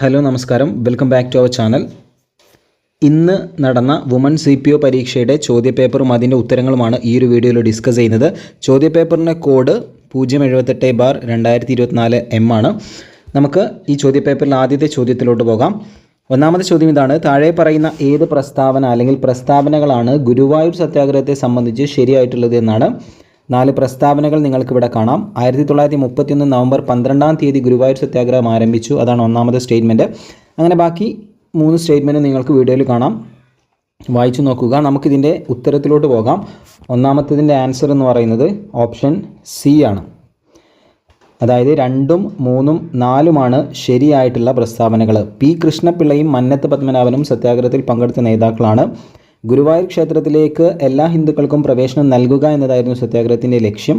Hello നമസ്കാരം. Welcome back to our channel ഇന്ന് നടന്ന വുമൺ സി പി ഒ പരീക്ഷയുടെ ചോദ്യപേപ്പറും അതിന്റെ ഉത്തരങ്ങളുമാണ് ഈ ഒരു വീഡിയോയിൽ ഡിസ്കസ് ചെയ്യുന്നത്. ചോദ്യപേപ്പറിന്റെ കോഡ് പൂജ്യം എഴുപത്തെട്ട് ബാർ രണ്ടായിരത്തി ഇരുപത്തിനാല് എം ആണ്. നമുക്ക് ഈ ചോദ്യപേപ്പറിൽ ആദ്യത്തെ ചോദ്യത്തിലോട്ട് പോകാം. ഒന്നാമത്തെ ചോദ്യം ഇതാണ്. താഴെ പറയുന്ന ഏത് പ്രസ്താവന അല്ലെങ്കിൽ പ്രസ്താവനകളാണ് ഗുരുവായൂർ സത്യാഗ്രഹത്തെ സംബന്ധിച്ച് ശരിയായിട്ടുള്ളത് എന്നാണ്. നാല് പ്രസ്താവനകൾ നിങ്ങൾക്ക് ഇവിടെ കാണാം. ആയിരത്തി തൊള്ളായിരത്തി മുപ്പത്തിയൊന്ന് നവംബർ പന്ത്രണ്ടാം തീയതി ഗുരുവായൂർ സത്യാഗ്രഹം ആരംഭിച്ചു. അതാണ് ഒന്നാമത്തെ സ്റ്റേറ്റ്മെന്റ് അങ്ങനെ ബാക്കി മൂന്ന് സ്റ്റേറ്റ്മെന്റ് നിങ്ങൾക്ക് വീഡിയോയിൽ കാണാം. വായിച്ചു നോക്കുക. നമുക്കിതിന്റെ ഉത്തരത്തിലോട്ട് പോകാം. ഒന്നാമത്തതിന്റെ ആൻസർ എന്ന് പറയുന്നത് ഓപ്ഷൻ സി ആണ്. അതായത് രണ്ടും മൂന്നും നാലുമാണ് ശരിയായിട്ടുള്ള പ്രസ്താവനകൾ പി കൃഷ്ണപിള്ളയും മന്നത്ത് പത്മനാഭനും സത്യാഗ്രഹത്തിൽ പങ്കെടുത്ത നേതാക്കളാണ്. ഗുരുവായൂർ ക്ഷേത്രത്തിലേക്ക് എല്ലാ ഹിന്ദുക്കൾക്കും പ്രവേശനം നൽകുക എന്നതായിരുന്നു സത്യാഗ്രഹത്തിന്റെ ലക്ഷ്യം.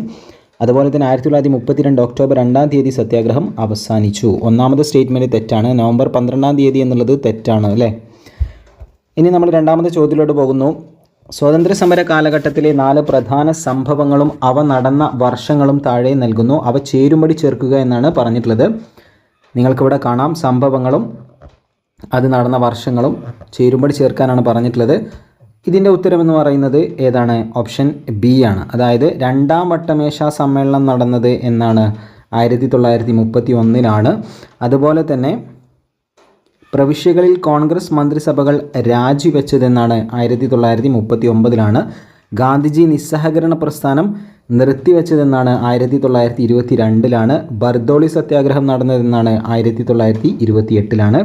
അതുപോലെ തന്നെ ആയിരത്തി തൊള്ളായിരത്തി മുപ്പത്തിരണ്ട് ഒക്ടോബർ രണ്ടാം തീയതി സത്യാഗ്രഹം അവസാനിച്ചു. ഒന്നാമത് സ്റ്റേറ്റ്മെന്റ് തെറ്റാണ്. നവംബർ പന്ത്രണ്ടാം തീയതി എന്നുള്ളത് തെറ്റാണ് അല്ലേ? ഇനി നമ്മൾ രണ്ടാമത്തെ ചോദ്യത്തിലോട്ട് പോകുന്നു. സ്വാതന്ത്ര്യ സമര കാലഘട്ടത്തിലെ നാല് പ്രധാന സംഭവങ്ങളും അവ നടന്ന വർഷങ്ങളും താഴെ നൽകുന്നു. അവ ചേരുംപടി ചേർക്കുക എന്നാണ് പറഞ്ഞിട്ടുള്ളത്. നിങ്ങൾക്കിവിടെ കാണാം സംഭവങ്ങളും അത് നടന്ന വർഷങ്ങളും ചേരുംപടി ചേർക്കാനാണ് പറഞ്ഞിട്ടുള്ളത്. ഇതിന്റെ ഉത്തരമെന്ന് പറയുന്നത് ഏതാണ്? ഓപ്ഷൻ ബി ആണ്. അതായത് രണ്ടാം വട്ടമേശ സമ്മേളനം നടന്നത് എന്നാണ് ആയിരത്തി തൊള്ളായിരത്തി മുപ്പത്തി ഒന്നിലാണ് അതുപോലെ തന്നെ പ്രവിശ്യകളിൽ കോൺഗ്രസ് മന്ത്രിസഭകൾ രാജിവെച്ചതെന്നാണ് ആയിരത്തി തൊള്ളായിരത്തി മുപ്പത്തി ഒമ്പതിലാണ് ഗാന്ധിജി നിസ്സഹകരണ പ്രസ്ഥാനം നിർത്തിവെച്ചതെന്നാണ് ആയിരത്തി തൊള്ളായിരത്തി ഇരുപത്തി രണ്ടിലാണ് ബർദോളി സത്യാഗ്രഹം നടന്നതെന്നാണ് ആയിരത്തി തൊള്ളായിരത്തി ഇരുപത്തി എട്ടിലാണ്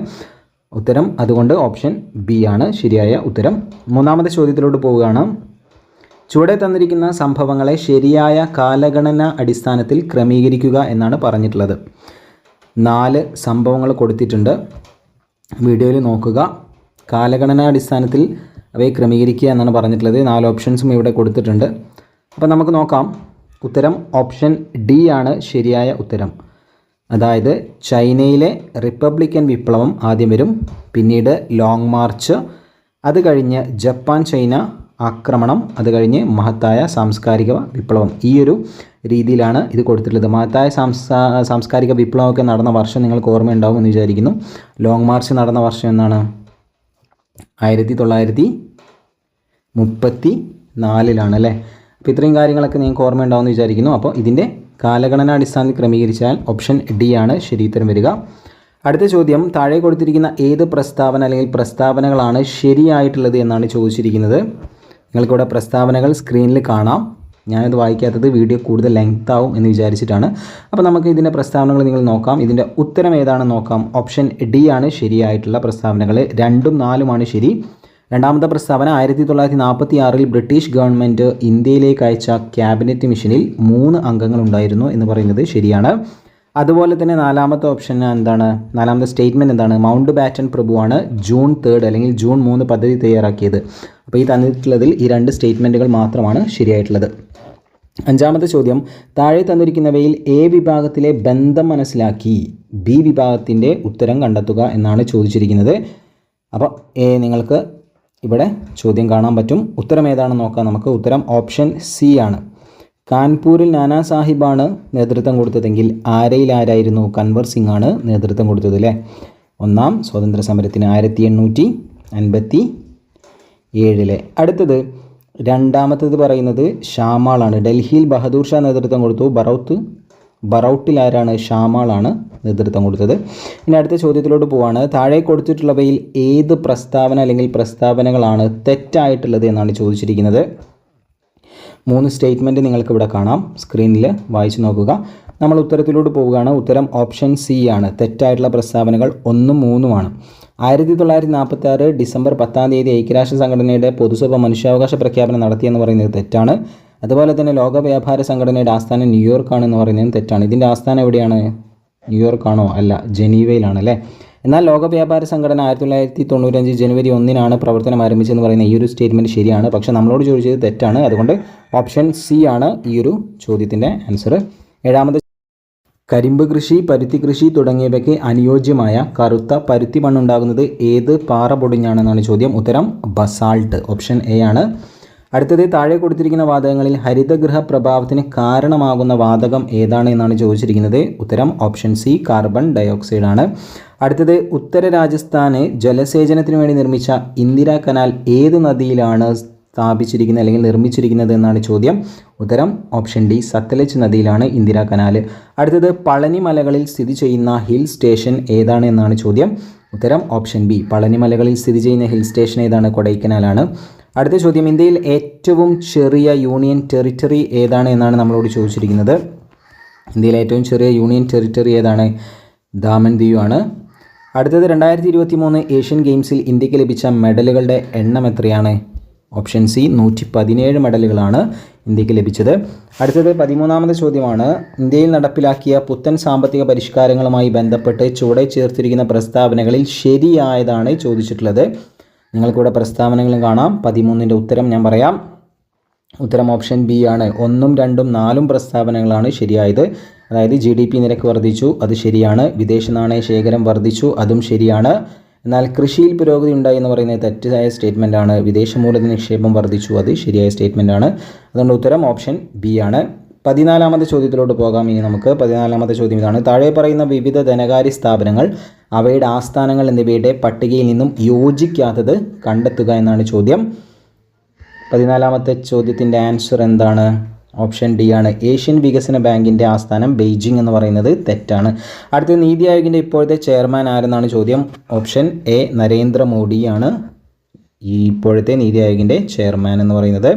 ഉത്തരം അതുകൊണ്ട് ഓപ്ഷൻ ബി ആണ്. ശരിയായ ഉത്തരം. മൂന്നാമത്തെ ചോദ്യത്തിലോട്ട് പോവുകയാണ്. ചുവടെ തന്നിരിക്കുന്ന സംഭവങ്ങളെ ശരിയായ കാലഗണന അടിസ്ഥാനത്തിൽ ക്രമീകരിക്കുക എന്നാണ് പറഞ്ഞിട്ടുള്ളത്. നാല് സംഭവങ്ങൾ കൊടുത്തിട്ടുണ്ട്. വീഡിയോയിൽ നോക്കുക. കാലഗണന അടിസ്ഥാനത്തിൽ അവയെ ക്രമീകരിക്കുക എന്നാണ് പറഞ്ഞിട്ടുള്ളത്. നാല് ഓപ്ഷൻസും ഇവിടെ കൊടുത്തിട്ടുണ്ട്. അപ്പോൾ നമുക്ക് നോക്കാം. ഉത്തരം ഓപ്ഷൻ ഡി ആണ്. ശരിയായ ഉത്തരം. അതായത് ചൈനയിലെ റിപ്പബ്ലിക്കൻ വിപ്ലവം ആദ്യം വരും പിന്നീട് ലോങ് മാർച്ച് അത് കഴിഞ്ഞ് ജപ്പാൻ ചൈന ആക്രമണം അത് കഴിഞ്ഞ് മഹത്തായ സാംസ്കാരിക വിപ്ലവം. ഈ ഒരു രീതിയിലാണ് ഇത് കൊടുത്തിട്ടുള്ളത്. മഹത്തായ സാംസാ സാംസ്കാരിക വിപ്ലവമൊക്കെ നടന്ന വർഷം നിങ്ങൾക്ക് ഓർമ്മയുണ്ടാവും എന്ന് വിചാരിക്കുന്നു. ലോങ് മാർച്ച് നടന്ന വർഷം എന്നാണ്? ആയിരത്തി തൊള്ളായിരത്തി മുപ്പത്തി നാലിലാണ് അല്ലേ? അപ്പോൾ ഇത്രയും കാര്യങ്ങളൊക്കെ നിങ്ങൾക്ക് ഓർമ്മയുണ്ടാവും എന്ന് വിചാരിക്കുന്നു. അപ്പോൾ ഇതിന്റെ കാലഗണന അടിസ്ഥാനത്തിൽ ക്രമീകരിച്ചാൽ ഓപ്ഷൻ ഡി ആണ്. ശരിയുത്തരം വരിക. അടുത്ത ചോദ്യം താഴെ കൊടുത്തിരിക്കുന്ന ഏത് പ്രസ്താവന അല്ലെങ്കിൽ പ്രസ്താവനകളാണ് ശരിയായിട്ടുള്ളത് എന്നാണ് ചോദിച്ചിരിക്കുന്നത്. നിങ്ങൾക്കിവിടെ പ്രസ്താവനകൾ സ്ക്രീനിൽ കാണാം. ഞാനത് വായിക്കാത്തത് വീഡിയോ കൂടുതൽ ലെങ്ത് ആവും എന്ന് വിചാരിച്ചിട്ടാണ്. അപ്പോൾ നമുക്ക് ഇതിന്റെ പ്രസ്താവനകൾ നിങ്ങൾ നോക്കാം. ഇതിന്റെ ഉത്തരം ഏതാണെന്ന് നോക്കാം. ഓപ്ഷൻ ഡി ആണ് ശരിയായിട്ടുള്ള പ്രസ്താവനകൾ. രണ്ടും നാലുമാണ് ശരി. രണ്ടാമത്തെ പ്രസ്താവന ആയിരത്തി തൊള്ളായിരത്തി നാൽപ്പത്തി ആറിൽ ബ്രിട്ടീഷ് ഗവൺമെന്റ് ഇന്ത്യയിലേക്ക് അയച്ച ക്യാബിനറ്റ് മിഷനിൽ മൂന്ന് അംഗങ്ങൾ ഉണ്ടായിരുന്നു എന്ന് പറയുന്നത് ശരിയാണ്. അതുപോലെ തന്നെ നാലാമത്തെ ഓപ്ഷൻ എന്താണ്? നാലാമത്തെ സ്റ്റേറ്റ്മെന്റ് എന്താണ്? മൗണ്ട് ബാറ്റൺ പ്രഭുവാണ് ജൂൺ തേർഡ് അല്ലെങ്കിൽ ജൂൺ മൂന്ന് പദ്ധതി തയ്യാറാക്കിയത്. അപ്പോൾ ഈ തന്നിട്ടുള്ളതിൽ ഈ രണ്ട് സ്റ്റേറ്റ്മെന്റുകൾ മാത്രമാണ് ശരിയായിട്ടുള്ളത്. അഞ്ചാമത്തെ ചോദ്യം താഴെ തന്നിരിക്കുന്നവയിൽ എ വിഭാഗത്തിലെ ബന്ധം മനസ്സിലാക്കി ബി വിഭാഗത്തിന്റെ ഉത്തരം കണ്ടെത്തുക എന്നാണ് ചോദിച്ചിരിക്കുന്നത്. അപ്പോൾ എ നിങ്ങൾക്ക് ഇവിടെ ചോദ്യം കാണാൻ പറ്റും. ഉത്തരം ഏതാണെന്ന് നോക്കാം. നമുക്ക് ഉത്തരം ഓപ്ഷൻ സി ആണ്. കാൺപൂരിൽ നാനാ സാഹിബാണ് നേതൃത്വം കൊടുത്തതെങ്കിൽ ആരയിൽ ആരായിരുന്നു? കൻവർ സിംഗ് ആണ് നേതൃത്വം കൊടുത്തത് അല്ലേ? ഒന്നാം സ്വാതന്ത്ര്യ സമരത്തിന് ആയിരത്തി എണ്ണൂറ്റി അൻപത്തി ഏഴിലെ അടുത്തത് രണ്ടാമത്തത് പറയുന്നത് ഷാമാളാണ്. ഡൽഹിയിൽ ബഹദൂർ ഷാ നേതൃത്വം കൊടുത്തു. ബറൌത്ത് ബറൌട്ടിൽ ആരാണ് ഷാമാളാണ് നേതൃത്വം കൊടുത്തത്. ഇനി അടുത്ത ചോദ്യത്തിലോട്ട് പോവാണ്. താഴെ കൊടുത്തിട്ടുള്ളവയിൽ ഏത് പ്രസ്താവന അല്ലെങ്കിൽ പ്രസ്താവനകളാണ് തെറ്റായിട്ടുള്ളത് എന്നാണ് ചോദിച്ചിരിക്കുന്നത്. മൂന്ന് സ്റ്റേറ്റ്മെന്റ് നിങ്ങൾക്ക് ഇവിടെ കാണാം. സ്ക്രീനിൽ വായിച്ചു നോക്കുക. നമ്മൾ ഉത്തരത്തിലോട്ട് പോവുകയാണ്. ഉത്തരം ഓപ്ഷൻ സി ആണ്. തെറ്റായിട്ടുള്ള പ്രസ്താവനകൾ ഒന്നും മൂന്നുമാണ്. ആയിരത്തി തൊള്ളായിരത്തി നാൽപ്പത്തി ആറ് ഡിസംബർ പത്താം തീയതി ഐക്യരാഷ്ട്ര സംഘടനയുടെ പൊതുസഭ മനുഷ്യാവകാശ പ്രഖ്യാപനം നടത്തിയെന്ന് പറയുന്നത് തെറ്റാണ്. അതുപോലെ തന്നെ ലോക വ്യാപാര സംഘടനയുടെ ആസ്ഥാനം ന്യൂയോർക്കാണെന്ന് പറയുന്നത് തെറ്റാണ്. ഇതിന്റെ ആസ്ഥാനം എവിടെയാണ്? ന്യൂയോർക്കാണോ? അല്ല ജനീവയിലാണ് അല്ലേ എന്നാൽ ലോക വ്യാപാര സംഘടന ആയിരത്തി തൊള്ളായിരത്തി തൊണ്ണൂറ്റഞ്ച് ജനുവരി ഒന്നിനാണ് പ്രവർത്തനം ആരംഭിച്ചതെന്ന് പറയുന്ന ഈ ഒരു സ്റ്റേറ്റ്മെന്റ് ശരിയാണ്. പക്ഷേ നമ്മളോട് ചോദിച്ചത് തെറ്റാണ്. അതുകൊണ്ട് ഓപ്ഷൻ സി ആണ് ഈ ഒരു ചോദ്യത്തിന്റെ ആൻസർ ഏഴാമത് കരിമ്പ് കൃഷി പരുത്തി കൃഷി തുടങ്ങിയവയ്ക്ക് അനുയോജ്യമായ കറുത്ത പരുത്തി മണ്ണുണ്ടാകുന്നത് ഏത് പാറ പൊടിഞ്ഞാണെന്നാണ് ചോദ്യം. ഉത്തരം ബസാൾട്ട്. ഓപ്ഷൻ എ ആണ്. അടുത്തത് താഴെ കൊടുത്തിരിക്കുന്ന വാതകങ്ങളിൽ ഹരിതഗൃഹ പ്രഭാവത്തിന് കാരണമാകുന്ന വാതകം ഏതാണ് എന്നാണ് ചോദിച്ചിരിക്കുന്നത്? ഉത്തരം ഓപ്ഷൻ സി കാർബൺ ഡയോക്സൈഡ് ആണ്. അടുത്തത് ഉത്തര രാജസ്ഥാന് ജലസേചനത്തിന് വേണ്ടി നിർമ്മിച്ച ഇന്ദിരാ കനാൽ ഏത് നദിയിലാണ് സ്ഥാപിച്ചിരിക്കുന്നത് അല്ലെങ്കിൽ നിർമ്മിച്ചിരിക്കുന്നത് എന്നാണ് ചോദ്യം. ഉത്തരം ഓപ്ഷൻ ഡി സത്ലജ് നദിയിലാണ് ഇന്ദിരാ കനാൽ. അടുത്തത് പളനി മലകളിൽ സ്ഥിതി ചെയ്യുന്ന ഹിൽ സ്റ്റേഷൻ ഏതാണ് എന്നാണ് ചോദ്യം. ഉത്തരം ഓപ്ഷൻ ബി പളനി മലകളിൽ സ്ഥിതി ചെയ്യുന്ന ഹിൽ സ്റ്റേഷൻ ഏതാണ്? കൊടൈക്കനാലാണ്. അടുത്ത ചോദ്യം ഇന്ത്യയിൽ ഏറ്റവും ചെറിയ യൂണിയൻ ടെറിറ്ററി ഏതാണ് എന്നാണ് നമ്മളോട് ചോദിച്ചിരിക്കുന്നത്. ഇന്ത്യയിലെ ഏറ്റവും ചെറിയ യൂണിയൻ ടെറിറ്ററി ഏതാണ്? ദാമൻ ദിയു ആണ്. അടുത്തത് രണ്ടായിരത്തി ഇരുപത്തി മൂന്ന് ഏഷ്യൻ ഗെയിംസിൽ ഇന്ത്യയ്ക്ക് ലഭിച്ച മെഡലുകളുടെ എണ്ണം എത്രയാണ്? ഓപ്ഷൻ സി നൂറ്റി പതിനേഴ് മെഡലുകളാണ് ഇന്ത്യയ്ക്ക് ലഭിച്ചത്. അടുത്തത് പതിമൂന്നാമത്തെ ചോദ്യമാണ്. ഇന്ത്യയിൽ നടപ്പിലാക്കിയ പുത്തൻ സാമ്പത്തിക പരിഷ്കാരങ്ങളുമായി ബന്ധപ്പെട്ട് ചുവടെ ചേർത്തിരിക്കുന്ന പ്രസ്താവനകളിൽ ശരിയായതാണ് ചോദിച്ചിട്ടുള്ളത്. നിങ്ങൾക്കിവിടെ പ്രസ്താവനകളും കാണാം. പതിമൂന്നിന്റെ ഉത്തരം ഞാൻ പറയാം. ഉത്തരം ഓപ്ഷൻ ബി ആണ്. ഒന്നും രണ്ടും നാലും പ്രസ്താവനകളാണ് ശരിയായത്. അതായത് ജി ഡി പി നിരക്ക് വർദ്ധിച്ചു അത് ശരിയാണ്. വിദേശ നാണയ ശേഖരം വർദ്ധിച്ചു അതും ശരിയാണ്. എന്നാൽ കൃഷിയിൽ പുരോഗതി ഉണ്ടായി എന്ന് പറയുന്നത് തെറ്റായ സ്റ്റേറ്റ്മെന്റ് ആണ്. വിദേശ മൂലധന നിക്ഷേപം വർദ്ധിച്ചു അത് ശരിയായ സ്റ്റേറ്റ്മെന്റ് ആണ്. അതുകൊണ്ട് ഉത്തരം ഓപ്ഷൻ ബി ആണ്. പതിനാലാമത്തെ ചോദ്യത്തിലോട്ട് പോകാം ഇനി നമുക്ക്. പതിനാലാമത്തെ ചോദ്യം ഇതാണ്. താഴെ പറയുന്ന വിവിധ ധനകാര്യ സ്ഥാപനങ്ങൾ അവയുടെ ആസ്ഥാനങ്ങൾ എന്നിവയുടെ പട്ടികയിൽ നിന്നും യോജിക്കാത്തത് കണ്ടെത്തുക എന്നാണ് ചോദ്യം. പതിനാലാമത്തെ ചോദ്യത്തിന്റെ ആൻസർ എന്താണ്? ഓപ്ഷൻ ഡി ആണ്. ഏഷ്യൻ വികസന ബാങ്കിന്റെ ആസ്ഥാനം ബെയ്ജിംഗ് എന്ന് പറയുന്നത് തെറ്റാണ്. അടുത്ത നീതി ആയോഗിന്റെ ഇപ്പോഴത്തെ ചെയർമാൻ ആരെന്നാണ് ചോദ്യം? ഓപ്ഷൻ എ നരേന്ദ്രമോദിയാണ് ഈ ഇപ്പോഴത്തെ നീതി ആയോഗിന്റെ ചെയർമാൻ എന്ന് പറയുന്നത്.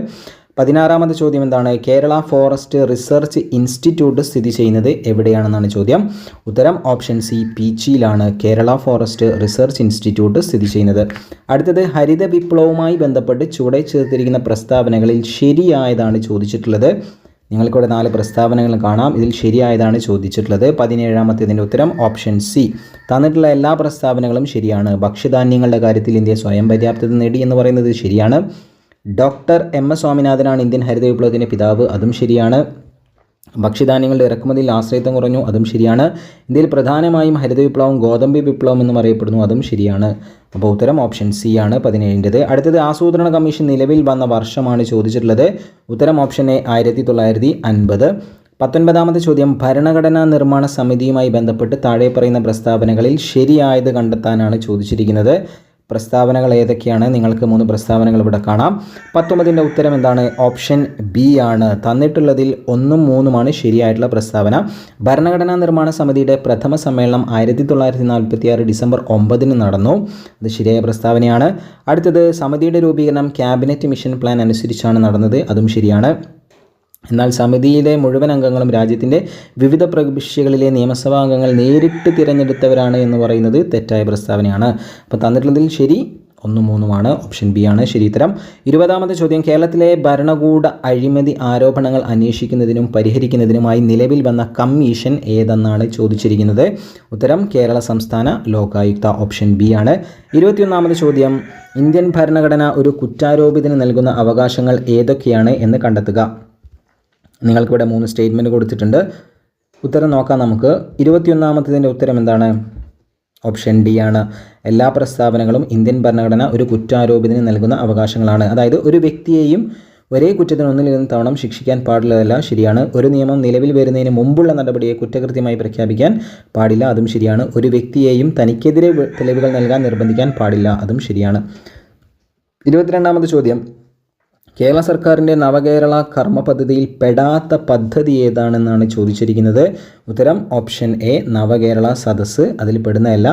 പതിനാറാമത്തെ ചോദ്യം എന്താണ് കേരള ഫോറസ്റ്റ് റിസർച്ച് ഇൻസ്റ്റിറ്റ്യൂട്ട് സ്ഥിതി ചെയ്യുന്നത് എവിടെയാണെന്നാണ് ചോദ്യം. ഉത്തരം ഓപ്ഷൻ സി പീച്ചിയിലാണ് കേരള ഫോറസ്റ്റ് റിസർച്ച് ഇൻസ്റ്റിറ്റ്യൂട്ട് സ്ഥിതി ചെയ്യുന്നത്. അടുത്തത് ഹരിത വിപ്ലവവുമായി ബന്ധപ്പെട്ട് ചുവടെ ചേർത്തിരിക്കുന്ന പ്രസ്താവനകളിൽ ശരിയായതാണ് ചോദിച്ചിട്ടുള്ളത്. നിങ്ങൾക്കിവിടെ നാല് പ്രസ്താവനകൾ കാണാം. ഇതിൽ ശരിയായതാണ് ചോദിച്ചിട്ടുള്ളത്. പതിനേഴാമത്തേതിന്റെ ഉത്തരം ഓപ്ഷൻ സി. തന്നിട്ടുള്ള എല്ലാ പ്രസ്താവനകളും ശരിയാണ്. ഭക്ഷ്യധാന്യങ്ങളുടെ കാര്യത്തിൽ ഇന്ത്യ സ്വയം പര്യാപ്തത നേടി എന്ന് പറയുന്നത് ശരിയാണ്. ഡോക്ടർ എം എസ് സ്വാമിനാഥനാണ് ഇന്ത്യൻ ഹരിത വിപ്ലവത്തിന്റെ പിതാവ്. അതും ശരിയാണ്. ഭക്ഷ്യധാന്യങ്ങളുടെ ഇറക്കുമതിയിൽ ആശ്രയത്വം കുറഞ്ഞു. അതും ശരിയാണ്. ഇന്ത്യയിൽ പ്രധാനമായും ഹരിത വിപ്ലവം ഗോതമ്പ് വിപ്ലവം എന്നും അറിയപ്പെടുന്നു. അതും ശരിയാണ്. അപ്പോൾ ഉത്തരം ഓപ്ഷൻ സി ആണ് പതിനേഴിന്റെത്. അടുത്തത് ആസൂത്രണ കമ്മീഷൻ നിലവിൽ വന്ന വർഷമാണ് ചോദിച്ചിട്ടുള്ളത്. ഉത്തരം ഓപ്ഷൻ എ ആയിരത്തി തൊള്ളായിരത്തി അൻപത് പത്തൊൻപതാമത്തെ ചോദ്യം ഭരണഘടനാ നിർമ്മാണ സമിതിയുമായി ബന്ധപ്പെട്ട് താഴെ പറയുന്ന പ്രസ്താവനകളിൽ ശരിയായത് കണ്ടെത്താനാണ് ചോദിച്ചിരിക്കുന്നത്. പ്രസ്താവനകൾ ഏതൊക്കെയാണ്? നിങ്ങൾക്ക് മൂന്ന് പ്രസ്താവനകൾ ഇവിടെ കാണാം. പത്തൊമ്പതിന്റെ ഉത്തരം എന്താണ്? ഓപ്ഷൻ ബി ആണ്. തന്നിട്ടുള്ളതിൽ ഒന്നും മൂന്നുമാണ് ശരിയായിട്ടുള്ള പ്രസ്താവന. ഭരണഘടനാ നിർമ്മാണ സമിതിയുടെ പ്രഥമ സമ്മേളനം ആയിരത്തി തൊള്ളായിരത്തി നാൽപ്പത്തി ആറ് ഡിസംബർ ഒമ്പതിന് നടന്നു. അത് ശരിയായ പ്രസ്താവനയാണ്. അടുത്തത് സമിതിയുടെ രൂപീകരണം ക്യാബിനറ്റ് മിഷൻ പ്ലാൻ അനുസരിച്ചാണ് നടന്നത്. അതും ശരിയാണ്. എന്നാൽ സമിതിയിലെ മുഴുവൻ അംഗങ്ങളും രാജ്യത്തിന്റെ വിവിധ പ്രവിശ്യകളിലെ നിയമസഭാ അംഗങ്ങൾ നേരിട്ട് തിരഞ്ഞെടുത്തവരാണ് എന്ന് പറയുന്നത് തെറ്റായ പ്രസ്താവനയാണ്. അപ്പോൾ തന്നിട്ടുള്ളതിൽ ശരി ഒന്നും മൂന്നുമാണ് ഓപ്ഷൻ ബി ആണ്. ശരി ഉത്തരം ഇരുപതാമത്തെ ചോദ്യം. കേരളത്തിലെ ഭരണകൂട അഴിമതി ആരോപണങ്ങൾ അന്വേഷിക്കുന്നതിനും പരിഹരിക്കുന്നതിനുമായി നിലവിൽ വന്ന കമ്മീഷൻ ഏതെന്നാണ് ചോദിച്ചിരിക്കുന്നത്? ഉത്തരം കേരള സംസ്ഥാന ലോകായുക്ത ഓപ്ഷൻ ബി ആണ്. ഇരുപത്തിയൊന്നാമത് ചോദ്യം. ഇന്ത്യൻ ഭരണഘടന ഒരു കുറ്റാരോപിതന് നൽകുന്ന അവകാശങ്ങൾ ഏതൊക്കെയാണ് എന്ന് കണ്ടെത്തുക. നിങ്ങൾക്കിവിടെ മൂന്ന് സ്റ്റേറ്റ്മെന്റ് കൊടുത്തിട്ടുണ്ട്. ഉത്തരം നോക്കാം നമുക്ക്. ഇരുപത്തിയൊന്നാമത്തതിന്റെ ഉത്തരം എന്താണ്? ഓപ്ഷൻ ഡി ആണ്. എല്ലാ പ്രസ്താവനകളും ഇന്ത്യൻ ഭരണഘടന ഒരു കുറ്റാരോപിതന് നൽകുന്ന അവകാശങ്ങളാണ്. അതായത് ഒരു വ്യക്തിയെയും ഒരേ കുറ്റത്തിന് ഒന്നിലിരുന്ന് തവണ ശിക്ഷിക്കാൻ പാടുള്ളതല്ല ശരിയാണ്. ഒരു നിയമം നിലവിൽ വരുന്നതിന് മുമ്പുള്ള നടപടിയെ കുറ്റകൃത്യമായി പ്രഖ്യാപിക്കാൻ പാടില്ല അതും ശരിയാണ്. ഒരു വ്യക്തിയെയും തനിക്കെതിരെ തെളിവുകൾ നൽകാൻ നിർബന്ധിക്കാൻ പാടില്ല അതും ശരിയാണ്. ഇരുപത്തിരണ്ടാമത് ചോദ്യം. കേരള സർക്കാരിന്റെ നവകേരള കർമ്മ പദ്ധതിയിൽ പെടാത്ത പദ്ധതി ഏതാണെന്നാണ് ചോദിച്ചിരിക്കുന്നത്. ഉത്തരം ഓപ്ഷൻ എ നവകേരള സദസ്സ്. അതിൽ പെടുന്നതല്ല.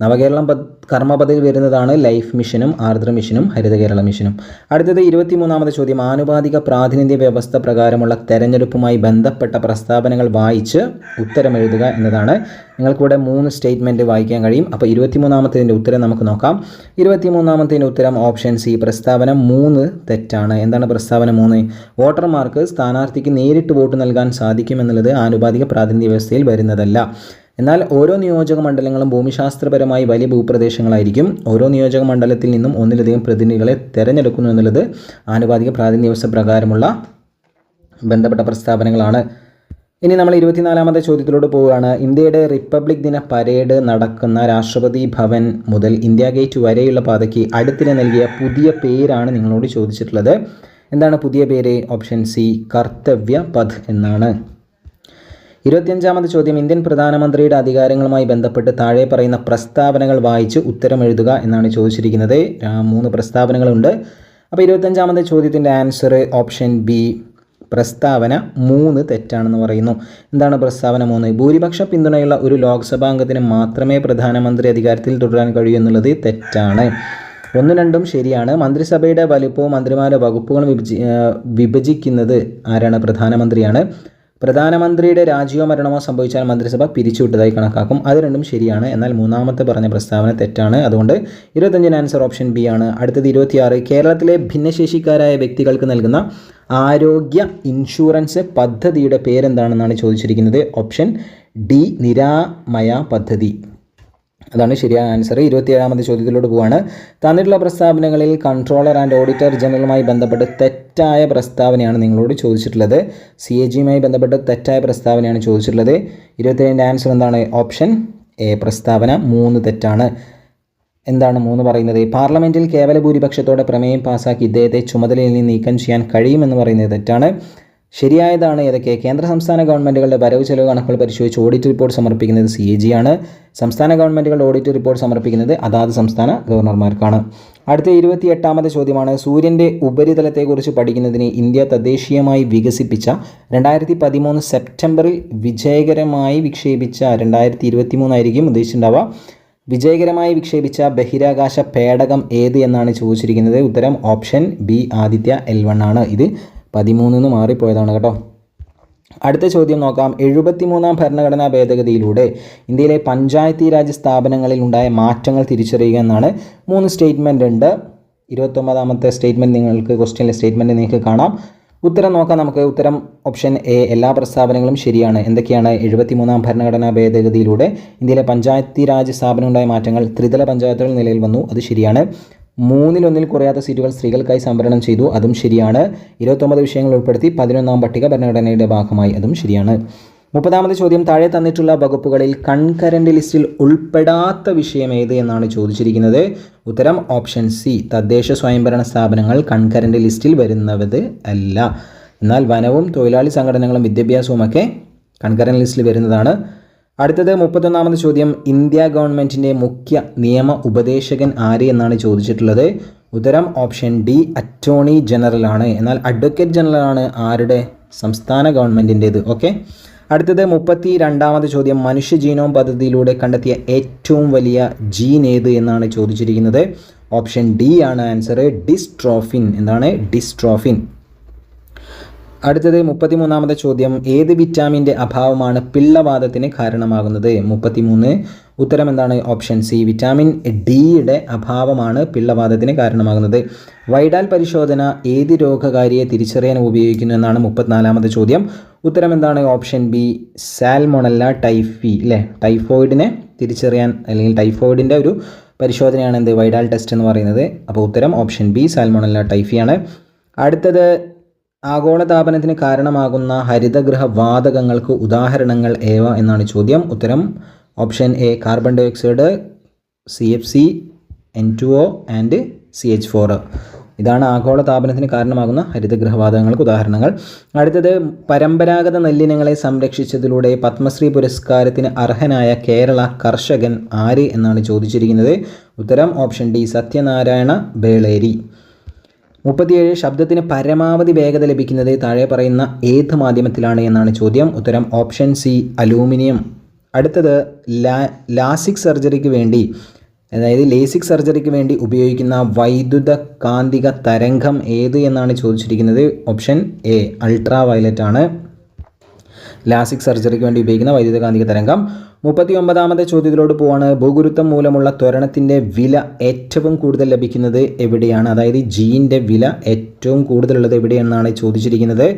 നവകേരളം കർമ്മ പദ്ധതി വരുന്നതാണ് ലൈഫ് മിഷനും ആർദ്ര മിഷനും ഹരിത കേരള മിഷനും. അടുത്തത് ഇരുപത്തിമൂന്നാമത്തെ ചോദ്യം. ആനുപാതിക പ്രാതിനിധ്യ വ്യവസ്ഥ പ്രകാരമുള്ള തെരഞ്ഞെടുപ്പുമായി ബന്ധപ്പെട്ട പ്രസ്താവനകൾ വായിച്ച് ഉത്തരം എഴുതുക എന്നതാണ് നിങ്ങൾക്കിവിടെ മൂന്ന് സ്റ്റേറ്റ്മെന്റ് വായിക്കാൻ കഴിയും. അപ്പോൾ ഇരുപത്തിമൂന്നാമത്തതിന്റെ ഉത്തരം നമുക്ക് നോക്കാം. ഇരുപത്തിമൂന്നാമത്തതിന്റെ ഉത്തരം ഓപ്ഷൻ സി. പ്രസ്താവന മൂന്ന് തെറ്റാണ്. എന്താണ് പ്രസ്താവന മൂന്ന്? വോട്ടർമാർക്ക് സ്ഥാനാർത്ഥിക്ക് നേരിട്ട് വോട്ട് നൽകാൻ സാധിക്കുമെന്നുള്ളത് ആനുപാതിക പ്രാതിനിധ്യ വ്യവസ്ഥയിൽ വരുന്നതല്ല. എന്നാൽ ഓരോ നിയോജക മണ്ഡലങ്ങളും ഭൂമിശാസ്ത്രപരമായി വലിയ ഭൂപ്രദേശങ്ങളായിരിക്കും. ഓരോ നിയോജക മണ്ഡലത്തിൽ നിന്നും ഒന്നിലധികം പ്രതിനിധികളെ തിരഞ്ഞെടുക്കുന്നു എന്നുള്ളത് ആനുപാതിക പ്രാതിനിധ്യ പ്രകാരമുള്ള ബന്ധപ്പെട്ട പ്രസ്താവനകളാണ്. ഇനി നമ്മൾ ഇരുപത്തിനാലാമത്തെ ചോദ്യത്തിലോട്ട് പോവുകയാണ്. ഇന്ത്യയുടെ റിപ്പബ്ലിക് ദിന പരേഡ് നടക്കുന്ന രാഷ്ട്രപതി ഭവൻ മുതൽ ഇന്ത്യ ഗേറ്റ് വരെയുള്ള പാതയ്ക്ക് അടുത്തിടെ നൽകിയ പുതിയ പേരാണ് നിങ്ങളോട് ചോദിച്ചിട്ടുള്ളത്. എന്താണ് പുതിയ പേര്? ഓപ്ഷൻ സി കർത്തവ്യ പഥ് എന്നാണ്. ഇരുപത്തിയഞ്ചാമത് ചോദ്യം. ഇന്ത്യൻ പ്രധാനമന്ത്രിയുടെ അധികാരങ്ങളുമായി ബന്ധപ്പെട്ട് താഴെ പറയുന്ന പ്രസ്താവനകൾ വായിച്ച് ഉത്തരം എഴുതുക എന്നാണ് ചോദിച്ചിരിക്കുന്നത്. മൂന്ന് പ്രസ്താവനകളുണ്ട്. അപ്പോൾ ഇരുപത്തഞ്ചാമത് ചോദ്യത്തിന്റെ ആൻസർ ഓപ്ഷൻ ബി പ്രസ്താവന മൂന്ന് തെറ്റാണെന്ന് പറയുന്നു. എന്താണ് പ്രസ്താവന മൂന്ന്? ഭൂരിപക്ഷ പിന്തുണയുള്ള ഒരു ലോക്സഭാംഗത്തിന് മാത്രമേ പ്രധാനമന്ത്രി അധികാരത്തിൽ തുടരാൻ കഴിയൂ എന്നുള്ളത് തെറ്റാണ്. ഒന്ന് രണ്ടും ശരിയാണ്. മന്ത്രിസഭയുടെ വലിപ്പവും മന്ത്രിമാരുടെ വകുപ്പുകളും വിഭജി വിഭജിക്കുന്നത് ആരാണ്? പ്രധാനമന്ത്രിയാണ്. പ്രധാനമന്ത്രിയുടെ രാജിയോ മരണമോ സംഭവിച്ചാൽ മന്ത്രിസഭ പിരിച്ചുവിട്ടതായി കണക്കാക്കും. അത് രണ്ടും ശരിയാണ്. എന്നാൽ മൂന്നാമത്തെ പറഞ്ഞ പ്രസ്താവന തെറ്റാണ്. അതുകൊണ്ട് ഇരുപത്തഞ്ചിന് ആൻസർ ഓപ്ഷൻ ബി ആണ്. അടുത്തത് ഇരുപത്തിയാറ്. കേരളത്തിലെ ഭിന്നശേഷിക്കാരായ വ്യക്തികൾക്ക് നൽകുന്ന ആരോഗ്യ ഇൻഷുറൻസ് പദ്ധതിയുടെ പേരെന്താണെന്നാണ് ചോദിച്ചിരിക്കുന്നത്? ഓപ്ഷൻ ഡി നിരാമയ പദ്ധതി. അതാണ് ശരിയായ ആൻസർ. ഇരുപത്തിയേഴാമത് ചോദ്യത്തിലോട്ട് പോവാണ്. തന്നിട്ടുള്ള പ്രസ്താവനകളിൽ കൺട്രോളർ ആൻഡ് ഓഡിറ്റർ ജനറലുമായി ബന്ധപ്പെട്ട് തെറ്റായ പ്രസ്താവനയാണ് നിങ്ങളോട് ചോദിച്ചിട്ടുള്ളത്. സി എ ജിയുമായി ബന്ധപ്പെട്ട് തെറ്റായ പ്രസ്താവനയാണ് ചോദിച്ചിട്ടുള്ളത്. ഇരുപത്തിയേഴിന്റെ ആൻസർ എന്താണ്? ഓപ്ഷൻ എ പ്രസ്താവന. മൂന്ന് തെറ്റാണ്. എന്താണ് മൂന്ന് പറയുന്നത്? പാർലമെന്റിൽ കേവല ഭൂരിപക്ഷത്തോടെ പ്രമേയം പാസാക്കി ഇദ്ദേഹത്തെ ചുമതലയിൽ നിന്ന് നീക്കം ചെയ്യാൻ കഴിയുമെന്ന് പറയുന്നത് തെറ്റാണ്. ശരിയായതാണ് ഏതൊക്കെ? കേന്ദ്ര സംസ്ഥാന ഗവൺമെന്റുകളുടെ വരവ് ചെലവ് കണക്കുകൾ പരിശോധിച്ച് ഓഡിറ്റ് റിപ്പോർട്ട് സമർപ്പിക്കുന്നത് സി എ ജി ആണ്. സംസ്ഥാന ഗവൺമെന്റുകളുടെ ഓഡിറ്റ് റിപ്പോർട്ട് സമർപ്പിക്കുന്നത് അതാത് സംസ്ഥാന ഗവർണർമാർക്കാണ്. അടുത്ത ഇരുപത്തി എട്ടാമത്തെ ചോദ്യമാണ് സൂര്യന്റെ ഉപരിതലത്തെക്കുറിച്ച് പഠിക്കുന്നതിന് ഇന്ത്യ തദ്ദേശീയമായി വികസിപ്പിച്ച രണ്ടായിരത്തി പതിമൂന്ന് സെപ്റ്റംബറിൽ വിജയകരമായി വിക്ഷേപിച്ച രണ്ടായിരത്തി ഇരുപത്തി മൂന്നായിരിക്കും ഉദ്ദേശിച്ചിട്ടുണ്ടാവുക. വിജയകരമായി വിക്ഷേപിച്ച ബഹിരാകാശ പേടകം ഏത് എന്നാണ് ചോദിച്ചിരിക്കുന്നത്? ഉത്തരം option B Aditya L one ആണ്. ഇത് പതിമൂന്നിന്ന് മാറിപ്പോയതാണ് കേട്ടോ. അടുത്ത ചോദ്യം നോക്കാം. എഴുപത്തിമൂന്നാം ഭരണഘടനാ ഭേദഗതിയിലൂടെ ഇന്ത്യയിലെ പഞ്ചായത്തി രാജ് സ്ഥാപനങ്ങളിൽ ഉണ്ടായ മാറ്റങ്ങൾ തിരിച്ചറിയുക എന്നാണ് മൂന്ന് സ്റ്റേറ്റ്മെന്റ് ഉണ്ട്. ഇരുപത്തൊമ്പതാമത്തെ സ്റ്റേറ്റ്മെന്റ് നിങ്ങൾക്ക് ക്വസ്റ്റ്യനിലെ സ്റ്റേറ്റ്മെന്റ് നിങ്ങൾക്ക് കാണാം. ഉത്തരം നോക്കാം നമുക്ക്. ഉത്തരം ഓപ്ഷൻ എ എല്ലാ പ്രസ്താവനകളും ശരിയാണ്. എന്തൊക്കെയാണ് എഴുപത്തിമൂന്നാം ഭരണഘടനാ ഭേദഗതിയിലൂടെ ഇന്ത്യയിലെ പഞ്ചായത്തി രാജ് സ്ഥാപനമുണ്ടായ മാറ്റങ്ങൾ ത്രിതല പഞ്ചായത്തുകൾ നിലയിൽ വന്നു? അത് ശരിയാണ്. മൂന്നിലൊന്നിൽ കുറയാത്ത സീറ്റുകൾ സ്ത്രീകൾക്കായി സംവരണം ചെയ്തു. അതും ശരിയാണ്. ഇരുപത്തൊമ്പത് വിഷയങ്ങൾ ഉൾപ്പെടുത്തി പതിനൊന്നാം പട്ടിക ഭരണഘടനയുടെ ഭാഗമായി അതും ശരിയാണ്. മുപ്പതാമത് ചോദ്യം താഴെ തന്നിട്ടുള്ള വകുപ്പുകളിൽ കൺകറന്റ് ലിസ്റ്റിൽ ഉൾപ്പെടാത്ത വിഷയം ഏത് എന്നാണ് ചോദിച്ചിരിക്കുന്നത്? ഉത്തരം ഓപ്ഷൻ സി. തദ്ദേശ സ്വയംഭരണ സ്ഥാപനങ്ങൾ കൺകറന്റ് ലിസ്റ്റിൽ വരുന്നത് അല്ല. എന്നാൽ വനവും തൊഴിലാളി സംഘടനകളും വിദ്യാഭ്യാസവുമൊക്കെ കൺകറന്റ് ലിസ്റ്റിൽ വരുന്നതാണ്. അടുത്തത് മുപ്പത്തൊന്നാമത് ചോദ്യം ഇന്ത്യ ഗവൺമെന്റിന്റെ മുഖ്യ നിയമ ഉപദേശകൻ ആര് എന്നാണ് ചോദിച്ചിട്ടുള്ളത്? ഉത്തരം ഓപ്ഷൻ ഡി അറ്റോർണി ജനറൽ ആണ്. എന്നാൽ അഡ്വക്കേറ്റ് ജനറൽ ആണ് ആരുടെ? സംസ്ഥാന ഗവൺമെന്റിന്റേത് ഓക്കെ? അടുത്തത് മുപ്പത്തി രണ്ടാമത് ചോദ്യം മനുഷ്യ ജീനോം പദ്ധതിയിലൂടെ കണ്ടെത്തിയ ഏറ്റവും വലിയ ജീൻ ഏത് എന്നാണ് ചോദിച്ചിരിക്കുന്നത്? ഓപ്ഷൻ ഡി ആണ് ആൻസർ ഡിസ്ട്രോഫിൻ. എന്താണ്? ഡിസ്ട്രോഫിൻ. അടുത്തത് മുപ്പത്തിമൂന്നാമത്തെ ചോദ്യം. ഏത് വിറ്റാമിന്റെ അഭാവമാണ് പിള്ളവാദത്തിന് കാരണമാകുന്നത്? മുപ്പത്തിമൂന്ന്. ഉത്തരം എന്താണ്? Option C. വിറ്റാമിൻ ഡിയുടെ അഭാവമാണ് പിള്ളവാദത്തിന് കാരണമാകുന്നത്. വൈഡാൽ പരിശോധന ഏത് രോഗകാരിയെ തിരിച്ചറിയാൻ ഉപയോഗിക്കുന്നു എന്നാണ് മുപ്പത്തിനാലാമത്തെ ചോദ്യം. ഉത്തരം എന്താണ്? Option B. സാൽമൊണല്ല ടൈഫി അല്ലേ ടൈഫോയിഡിനെ തിരിച്ചറിയാൻ അല്ലെങ്കിൽ ടൈഫോയിഡിന്റെ ഒരു പരിശോധനയാണ് എന്ത്? വൈഡാൽ ടെസ്റ്റ് എന്ന് പറയുന്നത്. അപ്പോൾ ഉത്തരം ഓപ്ഷൻ ബി. സാൽമൊണല്ല ടൈഫിയാണ്. അടുത്തത് ആഗോളതാപനത്തിന് കാരണമാകുന്ന ഹരിതഗൃഹ വാതകങ്ങൾക്ക് ഉദാഹരണങ്ങൾ ഏവ എന്നാണ് ചോദ്യം. ഉത്തരം option A carbon dioxide C F C N two O and C H four ഇതാണ് ആഗോളതാപനത്തിന് കാരണമാകുന്ന ഹരിതഗൃഹവാതകങ്ങൾക്ക് ഉദാഹരണങ്ങൾ. അടുത്തത് പരമ്പരാഗത നെല്ലിനങ്ങളെ സംരക്ഷിച്ചതിലൂടെ പത്മശ്രീ പുരസ്കാരത്തിന് അർഹനായ കേരള കർഷകൻ ആര് എന്നാണ് ചോദിച്ചിരിക്കുന്നത്? ഉത്തരം ഓപ്ഷൻ ഡി സത്യനാരായണ ബേളേരി. മുപ്പത്തിയേഴ് ശബ്ദത്തിന് പരമാവധി വേഗത ലഭിക്കുന്നത് താഴെ പറയുന്ന ഏത് മാധ്യമത്തിലാണ് എന്നാണ് ചോദ്യം. ഉത്തരം ഓപ്ഷൻ സി അലൂമിനിയം. അടുത്തത് ലാ ലാസിക് സർജറിക്ക് വേണ്ടി അതായത് ലേസിക് സർജറിക്ക് വേണ്ടി ഉപയോഗിക്കുന്ന വൈദ്യുത കാന്തിക തരംഗം ഏത് എന്നാണ് ചോദിച്ചിരിക്കുന്നത്? ഓപ്ഷൻ എ അൾട്രാ വയലറ്റ് ആണ് ലാസിക് സർജറിക്ക് വേണ്ടി ഉപയോഗിക്കുന്ന വൈദ്യുതകാന്തിക തരംഗം. മുപ്പത്തി ഒമ്പതാമത്തെ ചോദ്യത്തിലോട്ട് പോവാണ്. ഭൂഗുരുത്വം മൂലമുള്ള ത്വരണത്തിന്റെ വില ഏറ്റവും കൂടുതൽ ലഭിക്കുന്നത് എവിടെയാണ്? അതായത് ജീന്റെ വില ഏറ്റവും കൂടുതലുള്ളത് എവിടെയെന്നാണ് ചോദിച്ചിരിക്കുന്നത്.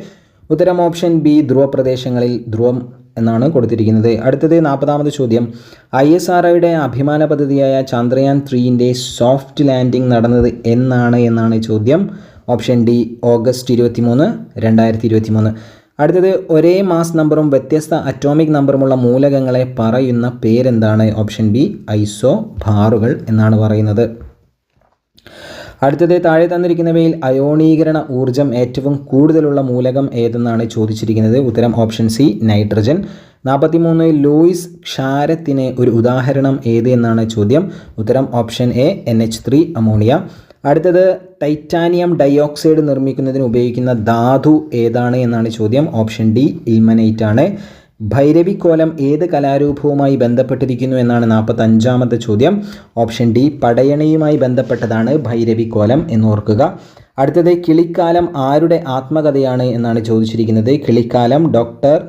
ഉത്തരം ഓപ്ഷൻ ബി ധ്രുവപ്രദേശങ്ങളിൽ ധ്രുവം എന്നാണ് കൊടുത്തിരിക്കുന്നത്. അടുത്തത് നാൽപ്പതാമത് ചോദ്യം. ഐ എസ് ആർ ഒയുടെ അഭിമാന പദ്ധതിയായ ചന്ദ്രയാൻ ത്രീന്റെ സോഫ്റ്റ് ലാൻഡിംഗ് നടന്നത് എന്നാണ് എന്നാണ് ചോദ്യം. ഓപ്ഷൻ ഡി ഓഗസ്റ്റ് ഇരുപത്തി മൂന്ന് രണ്ടായിരത്തി ഇരുപത്തി മൂന്ന് അടുത്തത് ഒരേ മാസ് നമ്പറും വ്യത്യസ്ത അറ്റോമിക് നമ്പറുമുള്ള മൂലകങ്ങളെ പറയുന്ന പേരെന്താണ്? ഓപ്ഷൻ ബി ഐസോ ഭാറുകൾ എന്നാണ് പറയുന്നത്. അടുത്തത് താഴെ തന്നിരിക്കുന്നവയിൽ അയോണീകരണ ഊർജം ഏറ്റവും കൂടുതലുള്ള മൂലകം ഏതെന്നാണ് ചോദിച്ചിരിക്കുന്നത്? ഉത്തരം ഓപ്ഷൻ സി നൈട്രജൻ. നാൽപ്പത്തിമൂന്ന് ലൂയിസ് ക്ഷാരത്തിന് ഒരു ഉദാഹരണം ഏത് എന്നാണ് ചോദ്യം? ഉത്തരം option A N H three ammonia. അടുത്തത് ടൈറ്റാനിയം ഡയോക്സൈഡ് നിർമ്മിക്കുന്നതിന് ഉപയോഗിക്കുന്ന ധാതു ഏതാണ് എന്നാണ് ചോദ്യം. ഓപ്ഷൻ ഡി ഇൽമനൈറ്റ് ആണ്. ഭൈരവിക്കോലം ഏത് കലാരൂപവുമായി ബന്ധപ്പെട്ടിരിക്കുന്നു എന്നാണ് നാൽപ്പത്തഞ്ചാമത്തെ ചോദ്യം. ഓപ്ഷൻ ഡി പടയണിയുമായി ബന്ധപ്പെട്ടതാണ് ഭൈരവിക്കോലം എന്നോർക്കുക. അടുത്തത് കിളിക്കാലം ആരുടെ ആത്മകഥയാണ് എന്നാണ് ചോദിച്ചിരിക്കുന്നത്. കിളിക്കാലം ഡോക്ടർ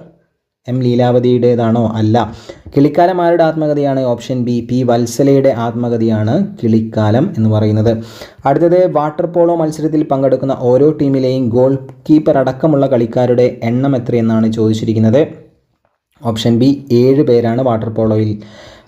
എം ലീലാവതിയുടേതാണോ? അല്ല. കിളിക്കാലം ആരുടെ ആത്മകഥയാണ്? ഓപ്ഷൻ ബി പി വത്സലയുടെ ആത്മകഥയാണ് കിളിക്കാലം എന്ന് പറയുന്നത്. അടുത്തത് വാട്ടർ പോളോ മത്സരത്തിൽ പങ്കെടുക്കുന്ന ഓരോ ടീമിലെയും ഗോൾ കീപ്പർ അടക്കമുള്ള കളിക്കാരുടെ എണ്ണം എത്രയെന്നാണ് ചോദിച്ചിരിക്കുന്നത്? ഓപ്ഷൻ ബി ഏഴ് പേരാണ് വാട്ടർ പോളോയിൽ.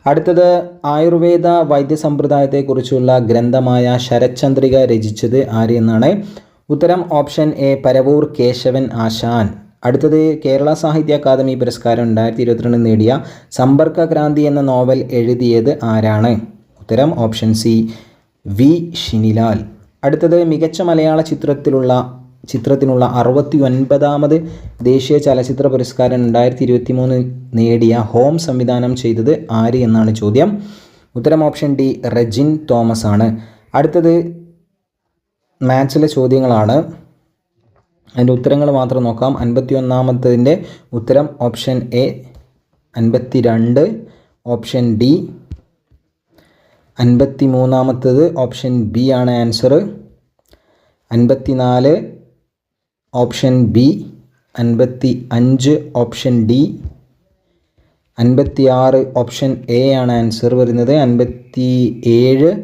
അടുത്തത് ആയുർവേദ വൈദ്യസമ്പ്രദായത്തെക്കുറിച്ചുള്ള ഗ്രന്ഥമായ ശരചന്ദ്രിക രചിച്ചത് ആര് എന്നാണ്? ഉത്തരം ഓപ്ഷൻ എ പരവൂർ കേശവൻ ആശാൻ. അടുത്തത് കേരള സാഹിത്യ അക്കാദമി പുരസ്കാരം രണ്ടായിരത്തി ഇരുപത്തിരണ്ട് നേടിയ സമ്പർക്ക ക്രാന്തി എന്ന നോവൽ എഴുതിയത് ആരാണ്? ഉത്തരം ഓപ്ഷൻ സി വി ഷിനിലാൽ. അടുത്തത് മികച്ച മലയാള ചിത്രത്തിലുള്ള ചിത്രത്തിനുള്ള അറുപത്തി ഒൻപതാമത് ദേശീയ ചലച്ചിത്ര പുരസ്കാരം രണ്ടായിരത്തി ഇരുപത്തി മൂന്ന് നേടിയ ഹോം സംവിധാനം ചെയ്തത് ആര് എന്നാണ് ചോദ്യം. ഉത്തരം ഓപ്ഷൻ ഡി റെജിൻ തോമസ് ആണ് അടുത്തത് മാത്സിലെ ചോദ്യങ്ങളാണ്. അതിന്റെ ഉത്തരങ്ങൾ മാത്രം നോക്കാം. അൻപത്തി ഒന്നാമത്തതിന്റെ ഉത്തരം ഓപ്ഷൻ എ അൻപത്തി രണ്ട് ഓപ്ഷൻ ഡി അൻപത്തി മൂന്നാമത്തത് ഓപ്ഷൻ ബി ആണ് ആൻസർ അൻപത്തി നാല് ഓപ്ഷൻ ബി. അൻപത്തി അഞ്ച് ഓപ്ഷൻ ഡി. അൻപത്തി ആറ് ഓപ്ഷൻ എ ആണ് ആൻസർ വരുന്നത്. അൻപത്തി ഏഴ്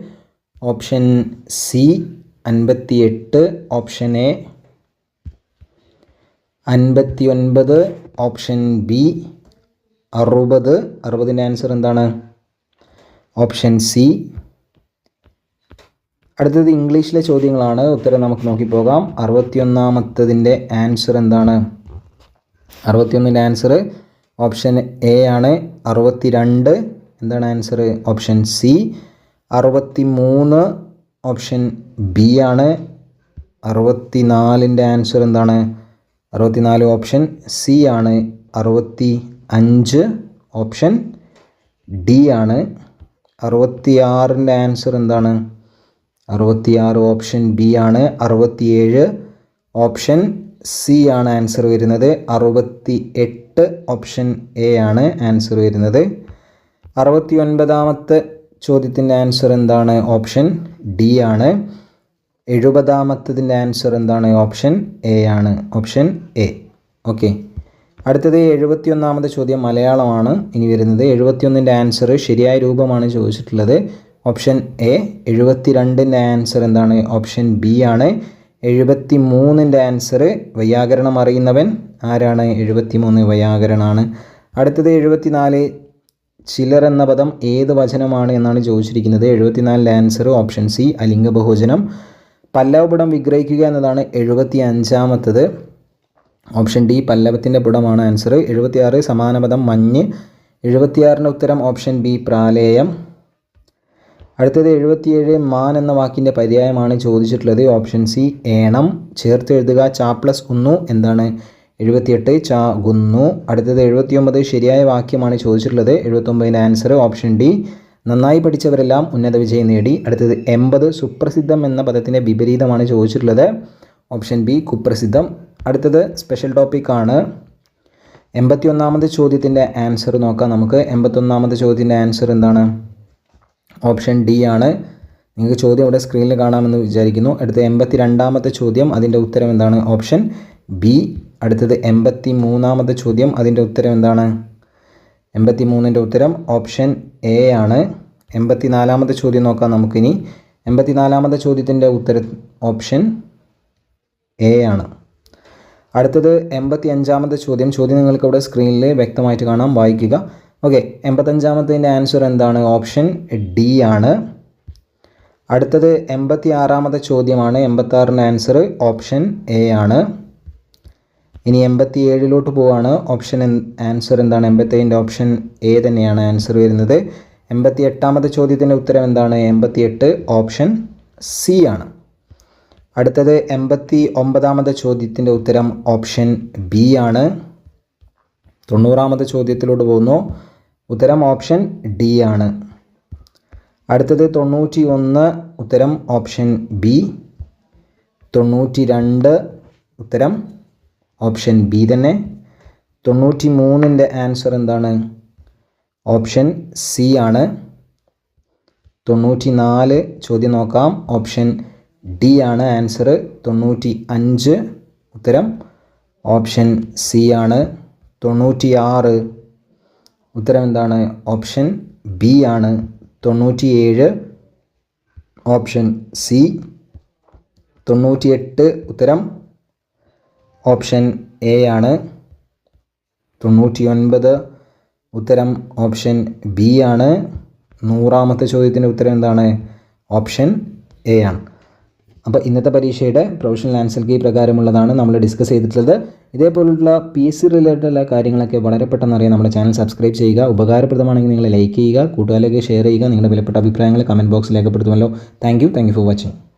ഓപ്ഷൻ സി. അൻപത്തി എട്ട് ഓപ്ഷൻ എ. അൻപത്തി ഒൻപത് ഓപ്ഷൻ ബി അറുപത് അറുപതിന്റെ ആൻസർ എന്താണ്? Option C. അടുത്തത് ഇംഗ്ലീഷിലെ ചോദ്യങ്ങളാണ്. ഉത്തരം നമുക്ക് നോക്കിപ്പോകാം. അറുപത്തിയൊന്നാമത്തതിന്റെ ആൻസർ എന്താണ്? അറുപത്തിയൊന്നിന്റെ ആൻസർ ഓപ്ഷൻ എ ആണ്. അറുപത്തി രണ്ട് എന്താണ് ആൻസർ? Option C. അറുപത്തി മൂന്ന് ഓപ്ഷൻ ബി ആണ്. അറുപത്തി നാലിന്റെ ആൻസർ എന്താണ്? അറുപത്തിനാല് ഓപ്ഷൻ സി ആണ് അറുപത്തി അഞ്ച് ഓപ്ഷൻ ഡി ആണ്. അറുപത്തി ആറിന്റെ ആൻസർ എന്താണ്? അറുപത്തിയാറ് ഓപ്ഷൻ ബി ആണ് അറുപത്തിയേഴ് ഓപ്ഷൻ സി ആണ് ആൻസർ വരുന്നത്. അറുപത്തി എട്ട് ഓപ്ഷൻ എ ആണ് ആൻസർ വരുന്നത്. അറുപത്തി ഒൻപതാമത്തെ ചോദ്യത്തിന്റെ ആൻസർ എന്താണ്? ഓപ്ഷൻ ഡി ആണ്. എഴുപതാമത്തതിന്റെ ആൻസർ എന്താണ്? ഓപ്ഷൻ എ ആണ്. ഓപ്ഷൻ എ ഓക്കെ അടുത്തത് എഴുപത്തിയൊന്നാമത്തെ ചോദ്യം മലയാളമാണ്. ഇനി വരുന്നത് എഴുപത്തിയൊന്നിന്റെ ആൻസർ ശരിയായ രൂപമാണ് ചോദിച്ചിട്ടുള്ളത്. ഓപ്ഷൻ എ എഴുപത്തി രണ്ടിന്റെ ആൻസർ എന്താണ്? ഓപ്ഷൻ ബി ആണ്. എഴുപത്തി മൂന്നിന്റെ ആൻസർ വൈയാകരണം അറിയുന്നവൻ ആരാണ്? എഴുപത്തി മൂന്ന് വൈയാകരണമാണ് അടുത്തത് എഴുപത്തിനാല് ചിലർ എന്ന പദം ഏത് വചനമാണ് എന്നാണ് ചോദിച്ചിരിക്കുന്നത്. എഴുപത്തിനാലിന്റെ ആൻസർ ഓപ്ഷൻ സി അലിംഗ ബഹുവചനം പല്ലവപുടം വിഗ്രഹിക്കുക എന്നതാണ് എഴുപത്തി അഞ്ചാമത്തത്. ഓപ്ഷൻ ഡി പല്ലവത്തിന്റെ പുടമാണ് ആൻസർ. എഴുപത്തിയാറ് സമാനപദം മഞ്ഞ്. എഴുപത്തിയാറിന്റെ ഉത്തരം ഓപ്ഷൻ ബി പ്രാലേയം. അടുത്തത് എഴുപത്തിയേഴ് മാൻ എന്ന വാക്കിന്റെ പര്യായമാണ് ചോദിച്ചിട്ടുള്ളത്. ഓപ്ഷൻ സി ഏണം. ചേർത്ത് എഴുതുക ചാ പ്ലസ് ഒന്നു എന്താണ്? എഴുപത്തിയെട്ട് ചാ ഗുന്നു അടുത്തത് എഴുപത്തിയൊമ്പത് ശരിയായ വാക്യമാണ് ചോദിച്ചിട്ടുള്ളത്. എഴുപത്തൊമ്പതിന്റെ ആൻസർ ഓപ്ഷൻ ഡി. നന്നായി പഠിച്ചവരെല്ലാം ഉന്നത വിജയം നേടി. അടുത്തത് എൺപത് സുപ്രസിദ്ധം എന്ന പദത്തിന്റെ വിപരീതമാണ് ചോദിച്ചിട്ടുള്ളത്. ഓപ്ഷൻ ബി കുപ്രസിദ്ധം. അടുത്തത് സ്പെഷ്യൽ ടോപ്പിക്കാണ് എൺപത്തി ഒന്നാമത്തെ ചോദ്യത്തിന്റെ ആൻസർ നോക്കാം നമുക്ക്. എൺപത്തൊന്നാമത് ചോദ്യത്തിന്റെ ആൻസർ എന്താണ്? ഓപ്ഷൻ ഡി ആണ്. നിങ്ങൾക്ക് ചോദ്യം ഇവിടെ സ്ക്രീനിൽ കാണാമെന്ന് വിചാരിക്കുന്നു. അടുത്ത എൺപത്തി രണ്ടാമത്തെ ചോദ്യം അതിന്റെ ഉത്തരം എന്താണ്? Option B. അടുത്തത് എൺപത്തി മൂന്നാമത്തെ ചോദ്യം അതിന്റെ ഉത്തരം എന്താണ്? എൺപത്തി മൂന്നിന്റെ ഉത്തരം ഓപ്ഷൻ എ ആണ്. എൺപത്തി നാലാമത്തെ ചോദ്യം നോക്കാം നമുക്കിനി. എൺപത്തി നാലാമത്തെ ചോദ്യത്തിന്റെ ഉത്തര ഓപ്ഷൻ എ ആണ്. അടുത്തത് എൺപത്തി അഞ്ചാമത്തെ ചോദ്യം. ചോദ്യം നിങ്ങൾക്ക് ഇവിടെ സ്ക്രീനിൽ വ്യക്തമായിട്ട് കാണാം. വായിക്കുക. ഓക്കെ. എൺപത്തഞ്ചാമത്തതിന്റെ ആൻസർ എന്താണ്? ഓപ്ഷൻ ഡി ആണ്. അടുത്തത് എൺപത്തി ആറാമത്തെ ചോദ്യമാണ്. എൺപത്താറിന്റെ ആൻസർ ഓപ്ഷൻ എ ആണ്. ഇനി എൺപത്തി ഏഴിലോട്ട് പോവാണ് ഓപ്ഷൻ ആൻസർ എന്താണ്? എൺപത്തേഴിന്റെ ഓപ്ഷൻ എ തന്നെയാണ് ആൻസർ വരുന്നത്. എൺപത്തി എട്ടാമത്തെ ചോദ്യത്തിന്റെ ഉത്തരം എന്താണ്? എൺപത്തി എട്ട് ഓപ്ഷൻ സി ആണ്. അടുത്തത് എൺപത്തി ഒമ്പതാമത്തെ ചോദ്യത്തിന്റെ ഉത്തരം ഓപ്ഷൻ ബി ആണ്. തൊണ്ണൂറാമത്തെ ചോദ്യത്തിലോട്ട് പോകുന്നു. ഉത്തരം ഓപ്ഷൻ ഡി ആണ്. അടുത്തത് തൊണ്ണൂറ്റി ഒന്ന് ഉത്തരം ഓപ്ഷൻ ബി തൊണ്ണൂറ്റി രണ്ട് ഉത്തരം ഓപ്ഷൻ ബി തന്നെ. തൊണ്ണൂറ്റി മൂന്നിന്റെ ആൻസർ എന്താണ്? ഓപ്ഷൻ സി ആണ്. തൊണ്ണൂറ്റി നാല് ചോദ്യം നോക്കാം. ഓപ്ഷൻ ഡി ആണ് ആൻസർ. തൊണ്ണൂറ്റി അഞ്ച് ഉത്തരം ഓപ്ഷൻ സി ആണ്. തൊണ്ണൂറ്റി ആറ് ഉത്തരം എന്താണ്? ഓപ്ഷൻ ബി ആണ്. തൊണ്ണൂറ്റിയേഴ് ഓപ്ഷൻ സി. തൊണ്ണൂറ്റിയെട്ട് ഉത്തരം ഓപ്ഷൻ എ ആണ്. തൊണ്ണൂറ്റിയൊൻപത് ഉത്തരം ഓപ്ഷൻ ബി ആണ്. നൂറാമത്തെ ചോദ്യത്തിന്റെ ഉത്തരം എന്താണ്? ഓപ്ഷൻ എ ആണ്. അപ്പോൾ ഇന്നത്തെ പരീക്ഷയുടെ പ്രൊഫഷണൽ ആൻസർ കീ പ്രകാരമുള്ളതാണ് നമ്മൾ ഡിസ്കസ് ചെയ്തിട്ടുള്ളത്. ഇതേപോലുള്ള പി എസ് സി റിലേറ്റഡുള്ള കാര്യങ്ങളൊക്കെ വളരെ പെട്ടെന്ന് അറിയാൻ നമ്മുടെ ചാനൽ സബ്സ്ക്രൈബ് ചെയ്യുക. ഉപകാരപ്രദമാണെങ്കിൽ നിങ്ങൾ ലൈക്ക് ചെയ്യുക. കൂട്ടുകാരിലേക്ക് ഷെയർ ചെയ്യുക. നിങ്ങളുടെ വിലപ്പെട്ട അഭിപ്രായങ്ങൾ കമന്റ് ബോക്സിൽ രേഖപ്പെടുത്തുമല്ലോ. Thank you thank you for watching